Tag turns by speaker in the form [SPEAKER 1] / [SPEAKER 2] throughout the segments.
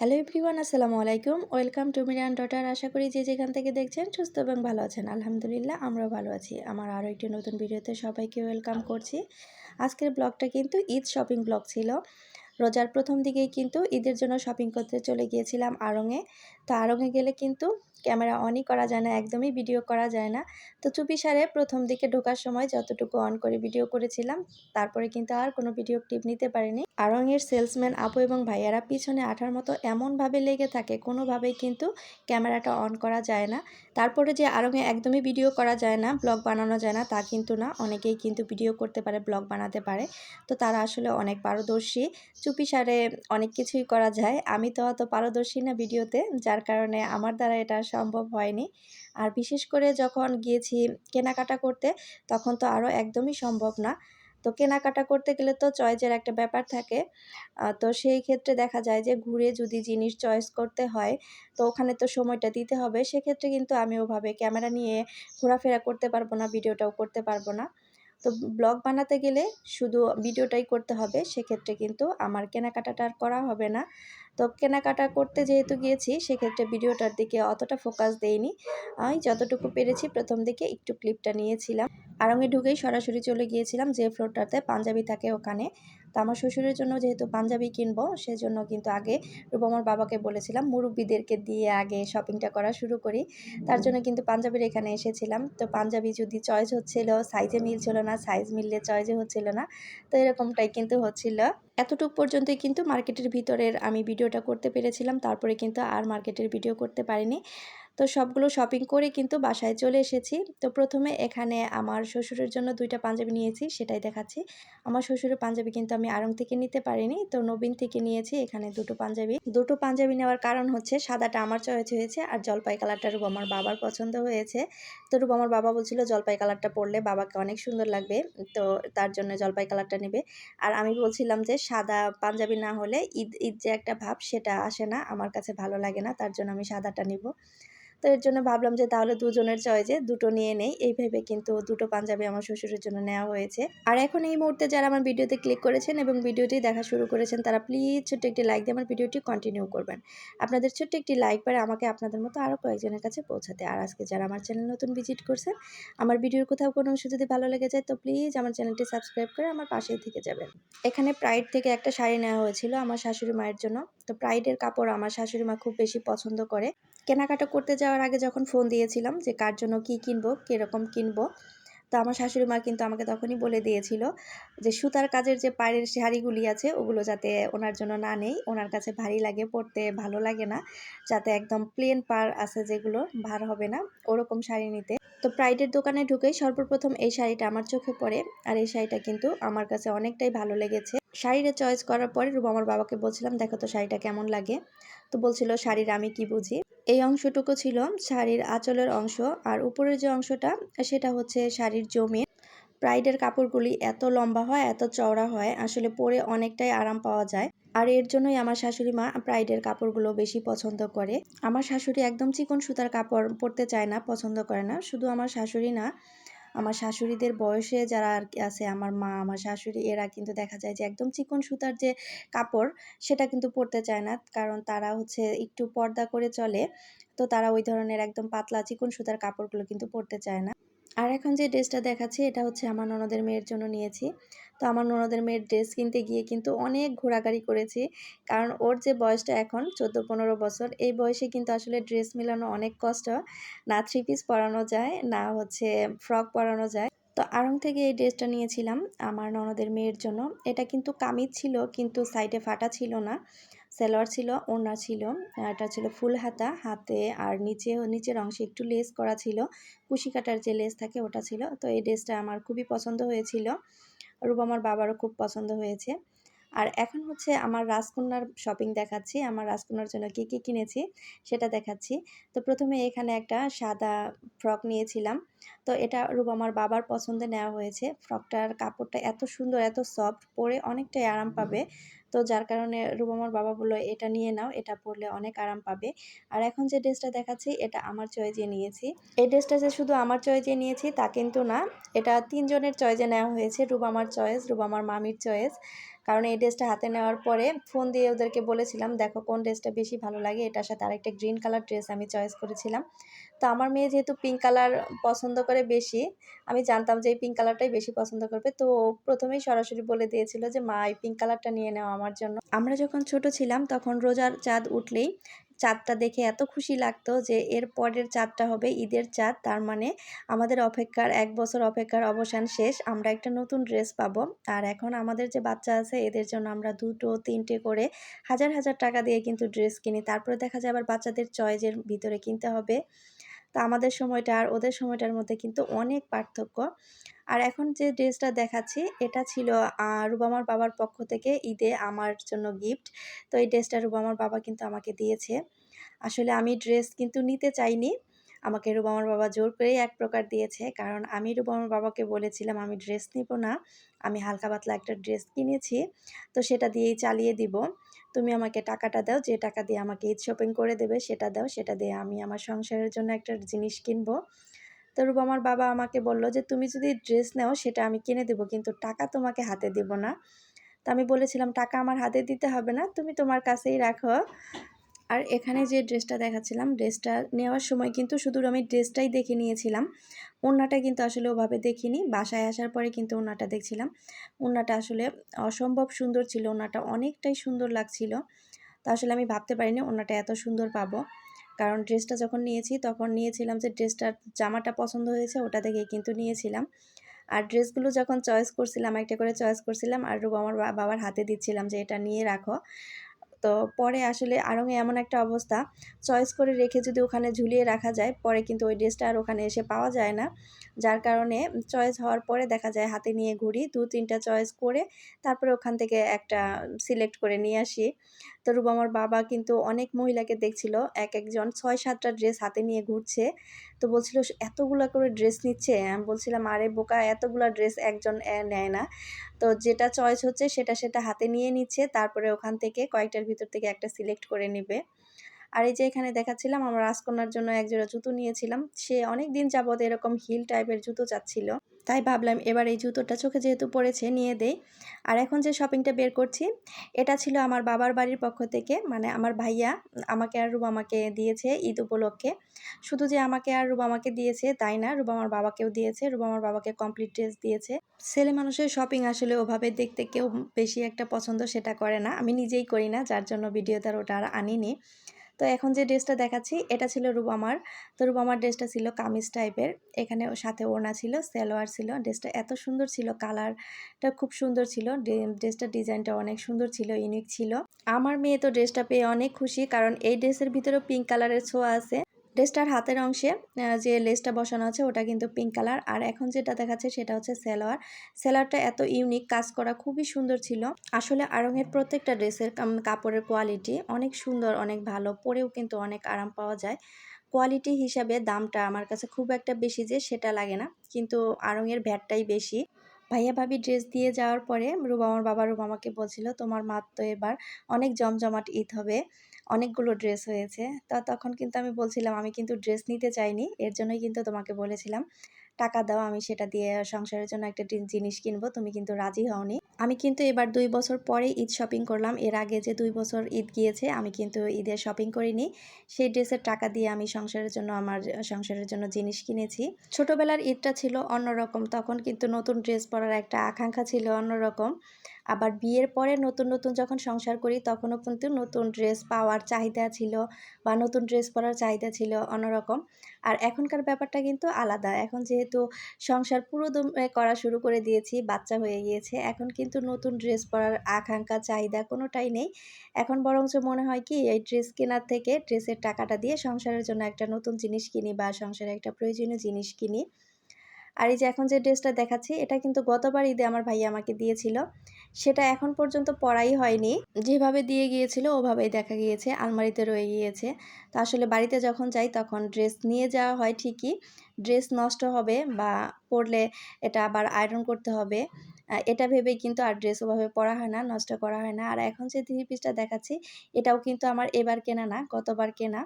[SPEAKER 1] Hello everyone আসসালামু আলাইকুম। Welcome to Miran daughter আশা করি যে যেখান থেকে দেখছেন সুস্থ এবং ভালো আছেন। আলহামদুলিল্লাহ, আমরাও ভালো আছি। আমার আরও একটি নতুন ভিডিওতে সবাইকে ওয়েলকাম করছি। আজকের ব্লগটা কিন্তু ঈদ শপিং ব্লগ ছিল। রোজার প্রথম দিকেই কিন্তু ঈদের জন্য শপিং করতে চলে গিয়েছিলাম আড়ংয়ে আড়ংয়ে গেলে কিন্তু ক্যামেরা অনই করা যায় না, একদমই ভিডিও করা যায় না। তো চুপি সারে প্রথম দিকে ঢোকার সময় যতটুকু অন করে ভিডিও করেছিলাম, তারপরে কিন্তু আর কোনো ভিডিও ক্লিপ নিতে পারিনি। আড়ংয়ের সেলসম্যান আপু এবং ভাইয়ারা পিছনে আঠার মতো এমনভাবে লেগে থাকে, কোনোভাবেই কিন্তু ক্যামেরাটা অন করা যায় না। তারপরে যে আড়ংয়ে একদমই ভিডিও করা যায় না ব্লগ বানানো যায় না, তা কিন্তু না। অনেকেই কিন্তু ভিডিও করতে পারে ব্লগ বানাতে পারে। তো তারা আসলে অনেক পারদর্শী। চুপি সারে অনেক কিছুই করা যায়। আমি তো অত পারদর্শী না ভিডিওতে যার কারণে আমার দ্বারা এটা সম্ভব হয়নি। আর বিশেষ করে যখন গিয়েছি কেনাকাটা করতে, তখন তো আরও একদমই সম্ভব না। তো কেনাকাটা করতে গেলে তো চয়েসের একটা ব্যাপার থাকে। তো সেই ক্ষেত্রে দেখা যায় যে ঘুরে যদি জিনিস চয়েস করতে হয়, তো ওখানে তো সময়টা দিতে হবে। সেক্ষেত্রে কিন্তু আমি ওভাবে ক্যামেরা নিয়ে ঘোরাফেরা করতে পারব না, ভিডিওটাও করতে পারব না। তো ব্লগ বানাতে গেলে শুধু ভিডিওটাই করতে হবে। সেক্ষেত্রে কিন্তু আমার কেনাকাটাটা আর করা হবে না। তো কেনাকাটা করতে যেহেতু গিয়েছি, সেক্ষেত্রে ভিডিওটার দিকে অতটা ফোকাস দেইনি। আমি যতটুকু পেরেছি প্রথম দিকে একটু ক্লিপটা নিয়েছিলাম। আরঙে ঢুকেই সরাসরি চলে গিয়েছিলাম যে ফ্লোরটাতে পাঞ্জাবি থাকে ওখানে। তো আমার শ্বশুরের জন্য যেহেতু পাঞ্জাবি কিনবো, সেজন্য কিন্তু আগে রূপমার বাবাকে বলেছিলাম, মুরব্বীদেরকে দিয়ে আগে শপিংটা করা শুরু করি। তার জন্য কিন্তু পাঞ্জাবির এখানে এসেছিলাম। তো পাঞ্জাবি যদি চয়েস হচ্ছিল সাইজে মিলছিল না সাইজ মিললে চয়েসে হচ্ছিল না, তো এরকমটাই কিন্তু হচ্ছিল। এতটুকু পর্যন্তই কিন্তু মার্কেটের ভিতরের আমি ভিডিওটা করতে পেরেছিলাম, তারপরে কিন্তু আর মার্কেটের ভিডিও করতে পারিনি। তো সবগুলো শপিং করে কিন্তু বাসায় চলে এসেছি। তো প্রথমে এখানে আমার শ্বশুরের জন্য দুইটা পাঞ্জাবি নিয়েছি, সেটাই দেখাচ্ছি। আমার শ্বশুরের পাঞ্জাবি কিন্তু আমি আড়ং থেকে নিতে পারিনি, তো নবীন থেকে নিয়েছি এখানে দুটো পাঞ্জাবি। দুটো পাঞ্জাবি নেওয়ার কারণ হচ্ছে সাদাটা আমার চয়েস হয়েছে আর জলপাই কালারটা রূপ আমার বাবার পছন্দ হয়েছে। তো রূপ আমার বাবা বলছিল, জলপাই কালারটা পরলে বাবাকে অনেক সুন্দর লাগবে, তো তার জন্য জলপাই কালারটা নেবে। আর আমি বলছিলাম যে সাদা পাঞ্জাবি না হলে ঈদ ঈদ যে একটা ভাব সেটা আসে না, আমার কাছে ভালো লাগে না, তার জন্য আমি সাদাটা নিব। তো এর জন্য ভাবলাম যে তাহলে দুজনের চয়েজে দুটো নিয়ে নেই। এই ভেবে কিন্তু দুটো পাঞ্জাবি আমার শ্বশুরের জন্য নেওয়া হয়েছে। আর এখন এই মুহূর্তে যারা আমার ভিডিওতে ক্লিক করেছেন এবং ভিডিওটি দেখা শুরু করেছেন, তারা প্লিজ ছোট্ট একটি লাইক দিয়ে আমার ভিডিওটি কন্টিনিউ করবেন। আপনাদের ছোট্ট একটি লাইক পারে আমাকে আপনাদের মতো আরও কয়েকজনের কাছে পৌঁছাতে। আর আজকে যারা আমার চ্যানেল নতুন ভিজিট করছেন, আমার ভিডিওর কোথাও কোনো অংশ যদি ভালো লেগে যায়, তো প্লিজ আমার চ্যানেলটি সাবস্ক্রাইব করে আমার পাশেই থেকে যাবেন। এখানে প্রাইড থেকে একটা শাড়ি নেওয়া হয়েছিল আমার শাশুড়ি মায়ের জন্য। তো প্রাইডের কাপড় আমার শাশুড়ি মা খুব বেশি পছন্দ করে। কেনাকাটা করতে যাওয়ার আগে যখন ফোন দিয়েছিলাম যে, কার জন্য কি কিনবো, কীরকম কিনবো? তো আমার শাশুড়ি মা কিন্তু আমাকে তখনই বলে দিয়েছিল যে, সুতার কাজের যে পায়ের শাড়িগুলি আছে, ওগুলো যাতে ওনার জন্য না নেই, ওনার কাছে ভারী লাগে, পরতে ভালো লাগে না, যাতে একদম প্লেন পার আছে যেগুলো, ভার হবে না, ওরকম শাড়ি নিতে। তো প্রাইডের দোকানে ঢুকেই সর্বপ্রথম এই শাড়িটা আমার চোখে পড়ে আর এই শাড়িটা কিন্তু আমার কাছে অনেকটাই ভালো লেগেছে। শাড়িটা চয়েস করার পরে রূপ আমার বাবাকে বলছিলাম, দেখো তো শাড়িটা কেমন লাগে? তো বলছিল, শাড়ির আমি কি বুঝি? এই অংশটুকু ছিল শাড়ির আঁচলের অংশ, আর উপরের যে অংশটা, সেটা হচ্ছে শাড়ির জমি। প্রাইডের কাপড়গুলি এত লম্বা হয়, এত চওড়া হয়, আসলে পরে অনেকটাই আরাম পাওয়া যায়। আর এর জন্যই আমার শাশুড়ি মা প্রাইডের কাপড়গুলো বেশি পছন্দ করে। আমার শাশুড়ি একদম চিকন সুতার কাপড় পরতে চায় না, পছন্দ করে না। শুধু আমার শাশুড়ি না আমার শাশুড়িদের বয়সে যারা আর কি আছে, আমার মা, আমার শাশুড়ি, এরা কিন্তু দেখা যায় যে একদম চিকন সুতার যে কাপড়, সেটা কিন্তু পরতে চায় না। কারণ তারা হচ্ছে একটু পর্দা করে চলে, তো তারা ওই ধরনের একদম পাতলা চিকন সুতার কাপড়গুলো কিন্তু পরতে চায় না। আর এখন যে ড্রেসটা দেখাচ্ছি, এটা হচ্ছে আমার ননদের মেয়ের জন্য নিয়েছি। তো আমার ননদের মেয়ের ড্রেস কিনতে গিয়ে কিন্তু অনেক ঘোরাঘুরি করেছি। কারণ ওর যে বয়সটা এখন, চোদ্দ, পনেরো বছর, এই বয়সে কিন্তু আসলে ড্রেস মেলানো অনেক কষ্ট। না থ্রি পিস পরানো যায়, না হচ্ছে ফ্রক পরানো যায়। তো আড়ং থেকে এই ড্রেসটা নিয়েছিলাম আমার ননদের মেয়ের জন্য। এটা কিন্তু কামিজ ছিল, কিন্তু সাইডে ফাটা ছিল না। সেলোয়ার ছিল, ওড়না ছিল, এটা ছিল ফুল হাতা, হাতে আর নিচে, নিচের অংশে একটু লেস করা ছিল। কুশি কাটার যে লেস থাকে ওটা ছিল। তো এই ড্রেসটা আমার খুবই পছন্দ হয়েছিল। রূপ আমার বাবারও খুব পছন্দ হয়েছে। আর এখন হচ্ছে আমার রাজকন্যার শপিং দেখাচ্ছি। আমার রাজকন্যার জন্য কী কী কিনেছি সেটা দেখাচ্ছি। তো প্রথমে এখানে একটা সাদা ফ্রক নিয়েছিলাম। তো এটা রূপ আমার বাবার পছন্দে নেওয়া হয়েছে। ফ্রকটার কাপড়টা এত সুন্দর, এত সফট পরে অনেকটাই আরাম পাবে। তো যার কারণে রুবামার বাবা বলল, এটা নিয়ে নাও, এটা পরলে অনেক আরাম পাবে। আর এখন যে ড্রেসটা দেখাচ্ছি, এটা আমার চয়েজে নিয়েছি। এই ড্রেসটা যে শুধু আমার চয়েজে নিয়েছি, তা কিন্তু না, এটা তিনজনের চয়েজে নেওয়া হয়েছে রুবামার চয়েস রুবামার মামির চয়েস কারণ এই ড্রেসটা হাতে নেওয়ার পরে ফোন দিয়ে ওদেরকে বলেছিলাম, দেখো কোন ড্রেসটা বেশি ভালো লাগে? এটার সাথে আরেকটা গ্রিন কালার ড্রেস আমি চয়েস করেছিলাম। তো আমার মেয়ে যেহেতু পিঙ্ক কালার পছন্দ করে বেশি, আমি জানতাম যে এই পিঙ্ক কালারটাই বেশি পছন্দ করবে। তো প্রথমেই সরাসরি বলে দিয়েছিল যে, মা, এই পিঙ্ক কালারটা নিয়ে নেওয়া আমার জন্য। আমরা যখন ছোট ছিলাম, তখন রোজার চাঁদ উঠলেই চাঁদটা দেখে এত খুশি লাগতো যে এর পরের চাঁদটা হবে ঈদের চাঁদ। তার মানে আমাদের অপেক্ষার এক বছর অপেক্ষার অবসান শেষ। আমরা একটা নতুন ড্রেস পাবো। আর এখন আমাদের যে বাচ্চা আছে, এদের জন্য আমরা দুটো, তিনটে করে হাজার হাজার টাকা দিয়ে কিন্তু ড্রেস কিনি। তারপরে দেখা যায় আবার বাচ্চাদের চয়েজের ভিতরে কিনতে হবে। তা আমাদের সময়টা আর ওদের সময়টার মধ্যে কিন্তু অনেক পার্থক্য। আর এখন যে ড্রেসটা দেখাচ্ছি, এটা ছিল রুবামার বাবার পক্ষ থেকে ঈদে আমার জন্য গিফট তো এই ড্রেসটা রুবামার বাবা কিন্তু আমাকে দিয়েছে। আসলে আমি ড্রেস কিন্তু নিতে চাইনি। আমাকে রুবামার বাবা জোর করেই এক প্রকার দিয়েছে। কারণ আমি রুবামার বাবাকে বলেছিলাম, আমি ড্রেস নিব না। আমি হালকা পাতলা একটা ড্রেস কিনেছি। তো সেটা দিয়েই চালিয়ে দিব। তুমি আমাকে টাকাটা দাও। যে টাকা দিয়ে আমাকে ঈদ শপিং করে দেবে, সেটা দাও। সেটা দিয়ে আমি আমার সংসারের জন্য একটা জিনিস কিনবো। তো রুবামার বাবা আমাকে বলল যে, তুমি যদি ড্রেস নাও, সেটা আমি কিনে দেবো, কিন্তু টাকা তোমাকে হাতে দেব না। তো আমি বলেছিলাম, টাকা আমার হাতে দিতে হবে না, তুমি তোমার কাছেই রাখো। আর এখানে যে ড্রেসটা দেখাচ্ছিলাম, ড্রেসটা নেওয়ার সময় কিন্তু শুধু আমি ড্রেসটাই দেখে নিয়েছিলাম। ওড়নাটা কিন্তু আসলে ওভাবে দেখিনি, বাসায় আসার পরে কিন্তু ওড়নাটা দেখছিলাম। ওড়নাটা আসলে অসম্ভব সুন্দর ছিল, ওড়নাটা অনেকটাই সুন্দর লাগছিল। তো আসলে আমি ভাবতে পারিনি ওনাটা এত সুন্দর পাবো। কারণ ড্রেসটা যখন নিয়েছি তখন নিয়েছিলাম যে ড্রেসটার জামাটা পছন্দ হয়েছে ওটা দেখেই কিন্তু নিয়েছিলাম। আর ড্রেসগুলো যখন চয়েস করছিলাম, একটা করে চয়েস করছিলাম আর রুব আমার বাবার হাতে দিচ্ছিলাম যে এটা নিয়ে রাখো। তো পরে আসলে আড়ঙে এমন একটা অবস্থা। চয়েস করে রেখে যদি ওখানে ঝুলিয়ে রাখা যায়, পরে কিন্তু ওই ড্রেসটা আর ওখানে এসে পাওয়া যায় না। যার কারণে চয়েস হওয়ার পরে দেখা যায় হাতে নিয়ে ঘুরি, দু তিনটা চয়েস করে তারপরে ওখান থেকে একটা সিলেক্ট করে নিয়ে আসি। তো রুবামার বাবা কিন্তু অনেক মহিলাকে দেখছিল, এক একজন ছয় সাতটা ড্রেস হাতে নিয়ে ঘুরছে। তো বলছিল, এতগুলো করে ড্রেস নিচ্ছে? আমি বলছিলাম, আরে বোকা, এতগুলো ড্রেস একজন নেয় না। তো যেটা চয়েস হচ্ছে সেটা সেটা হাতে নিয়ে নিচ্ছে, তারপরে ওখান থেকে কয়েকটার ভিতর থেকে একটা সিলেক্ট করে নেবে। আর এই যে এখানে দেখাচ্ছিলাম, আমার রাজকন্যার জন্য এক জোড়া জুতো নিয়েছিলাম। সে অনেক দিন যাবত এরকম হিল টাইপের জুতো চাচ্ছিল। তাই ভাবলাম এবার এই জুতোটা চোখে যেহেতু পড়েছে নিয়ে দেই। আর এখন যে শপিংটা বের করছি, এটা ছিল আমার বাবার বাড়ির পক্ষ থেকে। মানে আমার ভাইয়া আমাকে আর রুবামাকে দিয়েছে ঈদ উপলক্ষে। শুধু যে আমাকে আর রুব আমাকে দিয়েছে তাই না রুবামার বাবাকেও দিয়েছে রুবামার বাবাকে কমপ্লিট ড্রেস দিয়েছে। ছেলে মানুষের শপিং আসলে ওভাবে দেখতে কেউ বেশি একটা পছন্দ সেটা করে না। আমি নিজেই করি না, যার জন্য ভিডিও তার ওটা আর আনিনি। তো এখন যে ড্রেসটা দেখাচ্ছি, এটা ছিল রুবামার। তো রুবামার ড্রেসটা ছিল কামিজ টাইপের। এখানে সাথে ওড়না ছিল, সেলোয়ার ছিল। ড্রেসটা এত সুন্দর ছিল, কালারটা খুব সুন্দর ছিল। ড্রেসটার ডিজাইনটা অনেক সুন্দর ছিল, ইউনিক ছিল। আমার মেয়ে তো ড্রেসটা পেয়ে অনেক খুশি, কারণ এই ড্রেসের ভিতরেও পিঙ্ক কালারের ছোঁয়া আছে। ড্রেসটার হাতের অংশে যে লেসটা বসানো আছে ওটা কিন্তু পিঙ্ক কালার আর এখন যেটা দেখাচ্ছে সেটা হচ্ছে সেলোয়ার। সেলোয়ারটা এত ইউনিক কাজ করা খুবই সুন্দর ছিল। আসলে আরঙের প্রত্যেকটা ড্রেসের কাপড়ের কোয়ালিটি অনেক সুন্দর, অনেক ভালো, পরেও কিন্তু অনেক আরাম পাওয়া যায়। কোয়ালিটি হিসাবে দামটা আমার কাছে খুব একটা বেশি যে সেটা লাগে না। কিন্তু আরঙের ভ্যাটটাই বেশি। ভাইয়া ভাবি ড্রেস দিয়ে যাওয়ার পরে রুবা আমার বাবা রুবা আমাকে বলছিল, তোমার মা তো এবার অনেক জমজমাট ঈদ হবে, অনেকগুলো ড্রেস হয়েছে। তা তখন কিন্তু আমি বলছিলাম, আমি কিন্তু ড্রেস নিতে চাইনি, এর জন্যই কিন্তু তোমাকে বলেছিলাম। টাকা দাও, আমি সেটা দিয়ে সংসারের জন্য একটা জিনিস কিনবো, তুমি কিন্তু রাজি হওনি। আমি কিন্তু এবার দুই বছর পরে ঈদ শপিং করলাম। এর আগে যে দুই বছর ঈদ গিয়েছে, আমি কিন্তু ঈদের শপিং করিনি। সেই ড্রেসের টাকা দিয়ে আমি সংসারের জন্য, আমার সংসারের জন্য জিনিস কিনেছি। ছোটবেলার ঈদটা ছিল অন্যরকম, তখন কিন্তু নতুন ড্রেস পরার একটা আকাঙ্ক্ষা ছিল অন্যরকম। আবার বিয়ের পরে নতুন নতুন যখন সংসার করি, তখনও কিন্তু নতুন ড্রেস পাওয়ার চাহিদা ছিল বা নতুন ড্রেস পরার চাহিদা ছিল অন্যরকম। আর এখনকার ব্যাপারটা কিন্তু আলাদা। এখন যেহেতু সংসার পুরো করা শুরু করে দিয়েছি, বাচ্চা হয়ে গিয়েছে, এখন কিন্তু নতুন ড্রেস পরার আকাঙ্ক্ষা, চাহিদা কোনোটাই নেই। এখন বরঞ্চ মনে হয় কি, এই ড্রেস কেনার থেকে ড্রেসের টাকাটা দিয়ে সংসারের জন্য একটা নতুন জিনিস কিনি বা সংসারে একটা প্রয়োজনীয় জিনিস কিনি। আর এই যে এখন যে ড্রেসটা দেখাচ্ছি, এটা কিন্তু গতবার ঈদে আমার ভাইয়া আমাকে দিয়েছিল। সেটা এখন পর্যন্ত পরাই হয়নি। যেভাবে দিয়ে গিয়েছিল, ওভাবেই দেখা গিয়েছে, আলমারিতে রয়ে গিয়েছে। তো আসলে বাড়িতে যখন যাই, তখন ড্রেস নিয়ে যাওয়া হয় ঠিকই। ড্রেস নষ্ট হবে বা পরলে এটা আবার আয়রন করতে হবে। এটা ভেবেই কিন্তু আর ড্রেস ওভাবে পরা হয় না, নষ্ট করা হয় না। আর এখন যে থ্রি পিসটা দেখাচ্ছি, এটাও কিন্তু আমার এবার কেনা না, গতবার কেনা।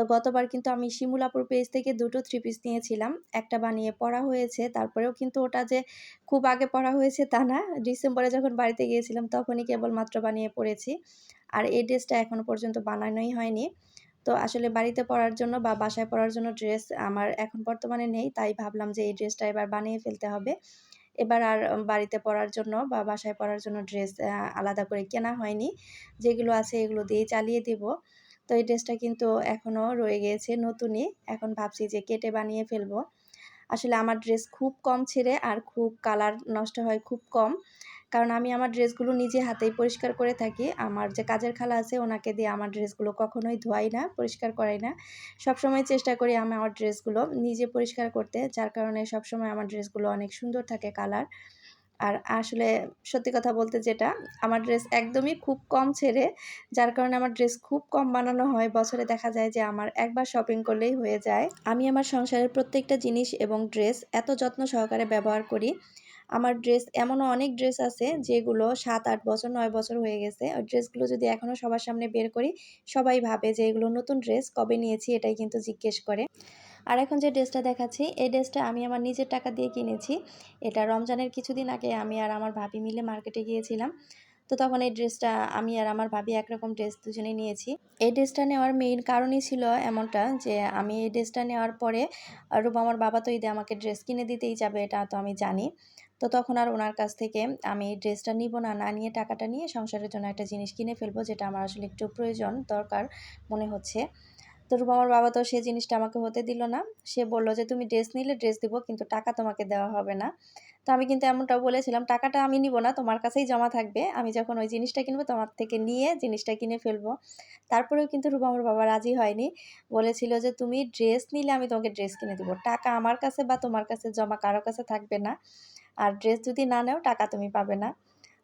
[SPEAKER 1] তো গতবার কিন্তু আমি শিমুলাপুর পেজ থেকে দুটো থ্রি পিস নিয়েছিলাম। একটা বানিয়ে পড়া হয়েছে, তারপরেও কিন্তু ওটা যে খুব আগে পড়া হয়েছে তা না, ডিসেম্বরে যখন বাড়িতে গিয়েছিলাম তখনই কেবলমাত্র বানিয়ে পড়েছি। আর এই ড্রেসটা এখনও পর্যন্ত বানানোই হয়নি। তো আসলে বাড়িতে পরার জন্য বা বাসায় পরার জন্য ড্রেস আমার এখন বর্তমানে নেই, তাই ভাবলাম যে এই ড্রেসটা এবার বানিয়ে ফেলতে হবে। এবার আর বাড়িতে পরার জন্য বা বাসায় পরার জন্য ড্রেস আলাদা করে কেনা হয়নি। যেগুলো আছে এগুলো দিয়ে চালিয়ে দেব। তো এই ড্রেসটা কিন্তু এখনও রয়ে গিয়েছে নতুনই। এখন ভাবছি যে কেটে বানিয়ে ফেলব। আসলে আমার ড্রেস খুব কম ছেড়ে আর খুব কালার নষ্ট হয় খুব কম। কারণ আমি আমার ড্রেসগুলো নিজে হাতেই পরিষ্কার করে থাকি। আমার যে কাজের খালা আছে, ওনাকে দিয়ে আমার ড্রেসগুলো কখনোই ধোয়াই না, পরিষ্কার করাই না। সবসময় চেষ্টা করি আমি আমার ড্রেসগুলো নিজে পরিষ্কার করতে, যার কারণে সবসময় আমার ড্রেসগুলো অনেক সুন্দর থাকে কালার আর আসলে সত্যি কথা বলতে যেটা, আমার ড্রেস একদমই খুব কম ছেড়ে, যার কারণে আমার ড্রেস খুব কম বানানো হয়। বছরে দেখা যায় যে আমার একবার শপিং করলেই হয়ে যায়। আমি আমার সংসারের প্রত্যেকটা জিনিস এবং ড্রেস এত যত্ন সহকারে ব্যবহার করি। আমার ড্রেস এমনও অনেক ড্রেস আছে যেগুলো সাত, আট বছর, নয় বছর হয়ে গেছে। ওই ড্রেসগুলো যদি এখনও সবার সামনে বের করি, সবাই ভাবে যে এগুলো নতুন ড্রেস কবে নিয়েছি এটাই কিন্তু জিজ্ঞেস করে। আর এখন যে ড্রেসটা দেখাচ্ছি, এই ড্রেসটা আমি আমার নিজের টাকা দিয়ে কিনেছি। এটা রমজানের কিছুদিন আগে আমি আর আমার ভাবি মিলে মার্কেটে গিয়েছিলাম। তো তখন এই ড্রেসটা আমি আর আমার ভাবি একরকম ড্রেস দুজনেই নিয়েছি। এই ড্রেসটা নেওয়ার মেইন কারণই ছিল এমনটা যে, আমি এই ড্রেসটা নেওয়ার পরে রূপ আমার বাবা তো ঈদে আমাকে ড্রেস কিনে দিতেই যাবে, এটা তো আমি জানি। তো তখন আর ওনার কাছ থেকে আমি এই ড্রেসটা নিব না না নিয়ে টাকাটা নিয়ে সংসারের জন্য একটা জিনিস কিনে ফেলব, যেটা আমার আসলে একটু প্রয়োজন, দরকার মনে হচ্ছে। তো আমার বাবা তো সেই জিনিসটা আমাকে হতে দিল না। সে বলল যে, তুমি ড্রেস নিলে ড্রেস দিব, কিন্তু টাকা তোমাকে দেওয়া হবে না। তো আমি কিন্তু এমনটাও বলেছিলাম, টাকাটা আমি নিব না, তোমার কাছেই জমা থাকবে। আমি যখন ওই জিনিসটা কিনবো, তোমার থেকে নিয়ে জিনিসটা কিনে ফেলব। তারপরেও কিন্তু রূপা আমার বাবা রাজি হয়নি। বলেছিল যে, তুমি ড্রেস নিলে আমি তোমাকে ড্রেস কিনে দেবো। টাকা আমার কাছে বা তোমার কাছে জমা কারও কাছে থাকবে না। আর ড্রেস যদি না নেও, টাকা তুমি পাবে না।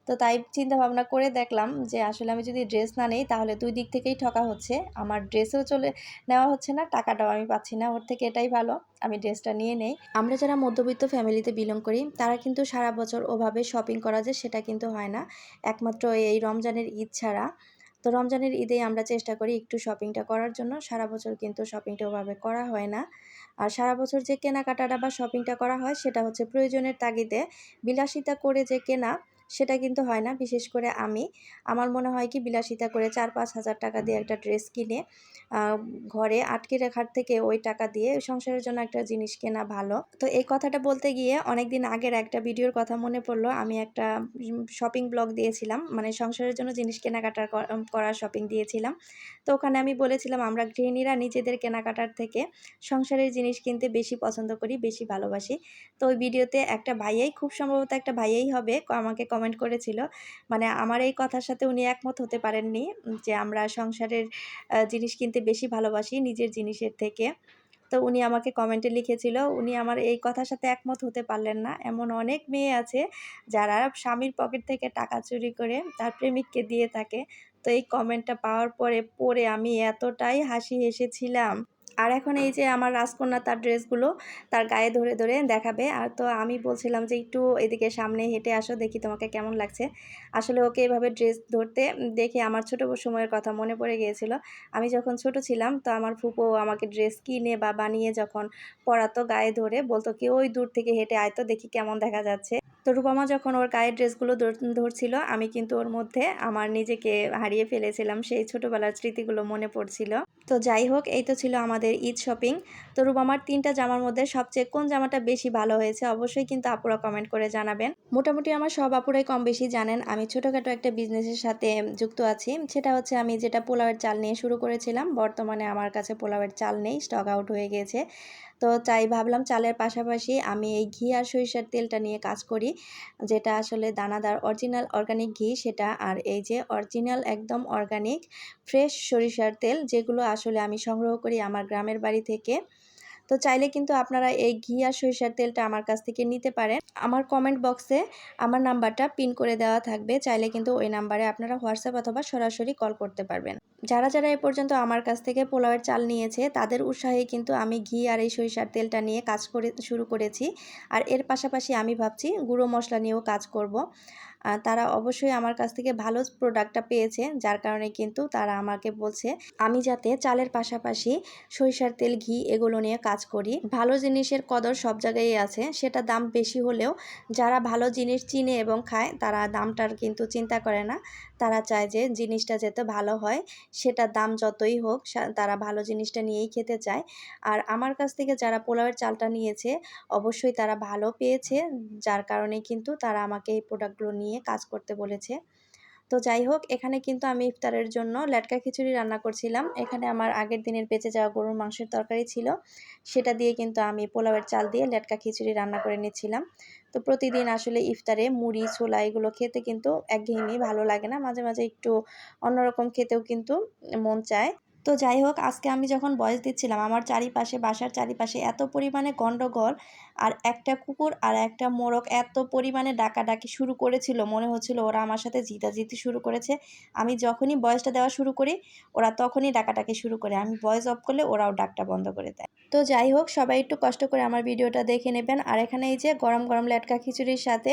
[SPEAKER 1] তো তাই চিন্তা ভাবনা করে দেখলাম যে আসলে আমি যদি ড্রেস না নেই তাহলে দুই দিক থেকেই ঠকা হচ্ছে। আমার ড্রেসও চলে নেওয়া হচ্ছে না, টাকাটাও আমি পাচ্ছি না। ওর থেকে এটাই ভালো, আমি ড্রেসটা নিয়ে নেই। আমরা যারা মধ্যবিত্ত ফ্যামিলিতে বিলং করি, তারা কিন্তু সারা বছর ওভাবে শপিং করা যায় সেটা কিন্তু হয় না। একমাত্র এই রমজানের ঈদ ছাড়া। তো রমজানের ঈদে আমরা চেষ্টা করি একটু শপিংটা করার জন্য। সারা বছর কিন্তু শপিংটা ওভাবে করা হয় না। আর সারা বছর যে কেনাকাটাটা বা শপিংটা করা হয় সেটা হচ্ছে প্রয়োজনের তাগিদে। বিলাসিতা করে যে কেনা সেটা কিন্তু হয় না। বিশেষ করে আমি। আমার মনে হয় কি, বিলাসিতা করে চার পাঁচ হাজার টাকা দিয়ে একটা ড্রেস কিনে ঘরে আটকে রাখার থেকে ওই টাকা দিয়ে সংসারের জন্য একটা জিনিস কেনা ভালো। তো এই কথাটা বলতে গিয়ে অনেক দিন আগের একটা ভিডিওর কথা মনে পড়ল। আমি একটা শপিং ব্লগ দিয়েছিলাম। মানে সংসারের জন্য জিনিস কেনাকাটার করার শপিং দিয়েছিলাম। তো ওখানে আমি বলেছিলাম, আমরা গৃহিণীরা নিজেদের কেনাকাটার থেকে সংসারের জিনিস কিনতে বেশি পছন্দ করি, বেশি ভালোবাসি। তো ওই ভিডিওতে একটা ভাইয়াই, খুব সম্ভবত একটা ভাইয়াই হবে আমাকে কমেন্ট করেছিল। মানে আমার এই কথার সাথে উনি একমত হতে পারেননি যে আমরা সংসারের জিনিস কিনতে বেশি ভালোবাসি নিজের জিনিসের থেকে। তো উনি আমাকে কমেন্টে লিখেছিল, উনি আমার এই কথার সাথে একমত হতে পারলেন না। এমন অনেক মেয়ে আছে যারা স্বামীর পকেট থেকে টাকা চুরি করে তার প্রেমিককে দিয়ে থাকে। তো এই কমেন্টটা পাওয়ার পরে পরে আমি এতটাই হাসি হেসেছিলাম। আর এখন এই যে আমার রাজকন্যা তার ড্রেসগুলো তার গায়ে ধরে ধরে দেখাবে। আর তো আমি বলছিলাম যে একটু এদিকে সামনে হেঁটে আসো, দেখি তোমাকে কেমন লাগছে। আসলে ওকে এভাবে ড্রেস ধরতে দেখে আমার ছোটো সময়ের কথা মনে পড়ে গিয়েছিল। আমি যখন ছোট ছিলাম তো আমার ফুপো আমাকে ড্রেস কিনে বা বানিয়ে যখন পরাতো গায়ে ধরে বলতো কি, ওই দূর থেকে হেঁটে আয়তো দেখি কেমন দেখা যাচ্ছে। তো রূপমা যখন ওর গায়ের ড্রেসগুলো ধরছিল, আমি কিন্তু ওর মধ্যে আমার নিজেকে হারিয়ে ফেলেছিলাম, সেই ছোটোবেলার স্মৃতিগুলো মনে পড়ছিল। তো যাই হোক, এই তো ছিল আমাদের ঈদ শপিং। তো রূপমার তিনটা জামার মধ্যে সবচেয়ে কোন জামাটা বেশি ভালো হয়েছে, অবশ্যই কিন্তু আপুরা কমেন্ট করে জানাবেন। মোটামুটি আমার সব আপুরাই কম বেশি জানেন, আমি ছোটোখাটো একটা বিজনেসের সাথে যুক্ত আছি। সেটা হচ্ছে আমি যেটা পোলাওয়ের চাল নিয়ে শুরু করেছিলাম, বর্তমানে আমার কাছে পোলাওয়ের চাল নেই স্টক আউট হয়ে গেছে। তো তাই ভাবলাম চালের পাশাপাশি আমি এই ঘি আর সরিষার তেলটা নিয়ে কাজ করি। যেটা আসলে দানাদার অরিজিনাল অর্গানিক ঘি, সেটা আর এই যে অরিজিনাল একদম অর্গানিক ফ্রেশ সরিষার তেল, যেগুলো আসলে আমি সংগ্রহ করি আমার গ্রামের বাড়ি থেকে। তো চাইলে কিন্তু আপনারা এই ঘি আর সরিষার তেলটা আমার কাছ থেকে নিতে পারেন। আমার কমেন্ট বক্সে আমার নাম্বারটা পিন করে দেওয়া থাকবে। চাইলে কিন্তু ওই নাম্বারে আপনারা হোয়াটসঅ্যাপ অথবা সরাসরি কল করতে পারবেন। যারা যারা এ পর্যন্ত আমার কাছ থেকে পোলাওয়ের চাল নিয়েছে, তাদের উৎসাহে কিন্তু আমি ঘি আর এই সরিষার তেলটা নিয়ে কাজ করে, শুরু করেছি। আর এর পাশাপাশি আমি ভাবছি গুঁড়ো মশলা নিয়েও কাজ করব। তারা অবশ্যই আমার কাছ থেকে ভালো প্রোডাক্টটা পেয়েছে, যার কারণে কিন্তু তারা আমাকে বলছে, আমি যাতে চালের পাশাপাশি সরিষার তেল, ঘি এগুলো নিয়ে কাজ করি। ভালো জিনিসের কদর সব জায়গায় আছে, সেটা দাম বেশি হলেও যারা ভালো জিনিস চিনে এবং খায়, তারা দামটার কিন্তু চিন্তা করে না। তারা চায় যে জিনিসটা যাতে ভালো হয়, সেটা দাম যতই হোক তারা ভালো জিনিসটা নিয়েই খেতে চায়। আর আমার কাছ থেকে যারা পোলাওয়ের চালটা নিয়েছে, অবশ্যই তারা ভালো পেয়েছে, যার কারণে কিন্তু তারা আমাকে এই প্রোডাক্টগুলো নিয়ে কাজ করতে বলেছে। তো যাই হোক, এখানে কিন্তু আমি ইফতারের জন্য লেটকা খিচুড়ি রান্না করছিলাম। এখানে আমার আগের দিনের বেঁচে যাওয়া গরুর মাংসের তরকারি ছিল। সেটা দিয়ে কিন্তু আমি পোলাওয়ের চাল দিয়ে লেটকা খিচুড়ি রান্না করে নিচ্ছিলাম। তো প্রতিদিন আসলে ইফতারে মুড়ি, ছোলা এগুলো খেতে কিন্তু একঘেয়েমি ভালো লাগে না। মাঝে মাঝে একটু অন্যরকম খেতেও কিন্তু মন চায়। তো যাই হোক, আজকে আমি যখন বয়স দিচ্ছিলাম, আমার চারিপাশে, বাসার চারিপাশে এত পরিমাণে গন্ডগোল আর একটা কুকুর আর একটা মোরগ এত পরিমাণে ডাকাডাকি শুরু করেছিল, মনে হচ্ছিল ওরা আমার সাথে জিতাজিতি শুরু করেছে। আমি যখনই বয়সটা দেওয়া শুরু করি, ওরা তখনই ডাকাডাকি শুরু করে। আমি ভয়েস অফ করলে ওরাও ডাকটা বন্ধ করে দেয়। তো যাই হোক, সবাই একটু কষ্ট করে আমার ভিডিওটা দেখে নেবেন। আর এখানে এই যে গরম গরম লেটকা খিচুড়ির সাথে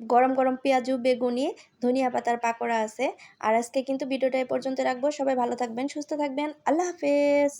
[SPEAKER 1] গরম গরম পেঁয়াজু, বেগুনি, ধনিয়া পাতার পাকোড়া আছে। আর আজকে কিন্তু ভিডিওটা এ পর্যন্ত রাখব। সবাই ভালো থাকবেন, সুস্থ থাকবেন। আল্লাহ হাফেজ।